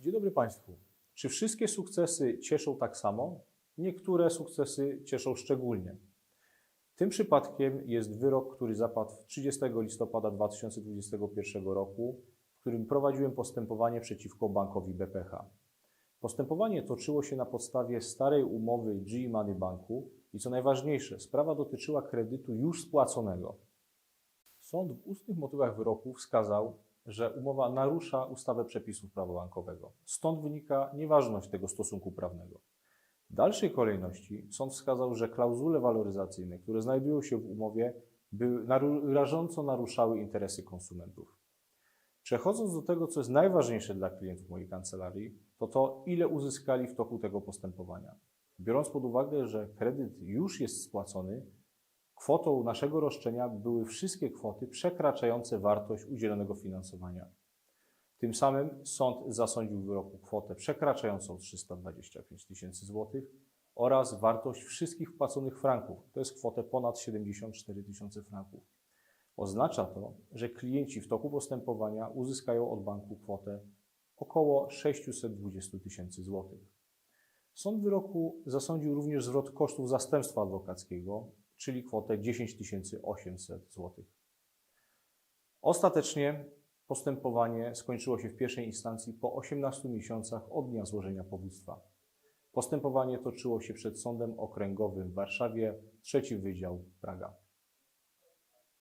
Dzień dobry Państwu. Czy wszystkie sukcesy cieszą tak samo? Niektóre sukcesy cieszą szczególnie. Tym przypadkiem jest wyrok, który zapadł 30 listopada 2021 roku, w którym prowadziłem postępowanie przeciwko bankowi BPH. Postępowanie toczyło się na podstawie starej umowy G Money Banku i co najważniejsze, sprawa dotyczyła kredytu już spłaconego. Sąd w ustnych motywach wyroku wskazał, że umowa narusza ustawę przepisów prawa bankowego. Stąd wynika nieważność tego stosunku prawnego. W dalszej kolejności sąd wskazał, że klauzule waloryzacyjne, które znajdują się w umowie, naru- rażąco naruszały interesy konsumentów. Przechodząc do tego, co jest najważniejsze dla klientów mojej kancelarii, to to, ile uzyskali w toku tego postępowania. Biorąc pod uwagę, że kredyt już jest spłacony, kwotą naszego roszczenia były wszystkie kwoty przekraczające wartość udzielonego finansowania. Tym samym sąd zasądził w wyroku kwotę przekraczającą 325 tysięcy złotych oraz wartość wszystkich wpłaconych franków, to jest kwotę ponad 74 tysiące franków. Oznacza to, że klienci w toku postępowania uzyskają od banku kwotę około 620 tysięcy złotych. Sąd wyroku zasądził również zwrot kosztów zastępstwa adwokackiego, czyli kwotę 10 800 zł. Ostatecznie postępowanie skończyło się w pierwszej instancji po 18 miesiącach od dnia złożenia powództwa. Postępowanie toczyło się przed Sądem Okręgowym w Warszawie, trzeci Wydział Praga.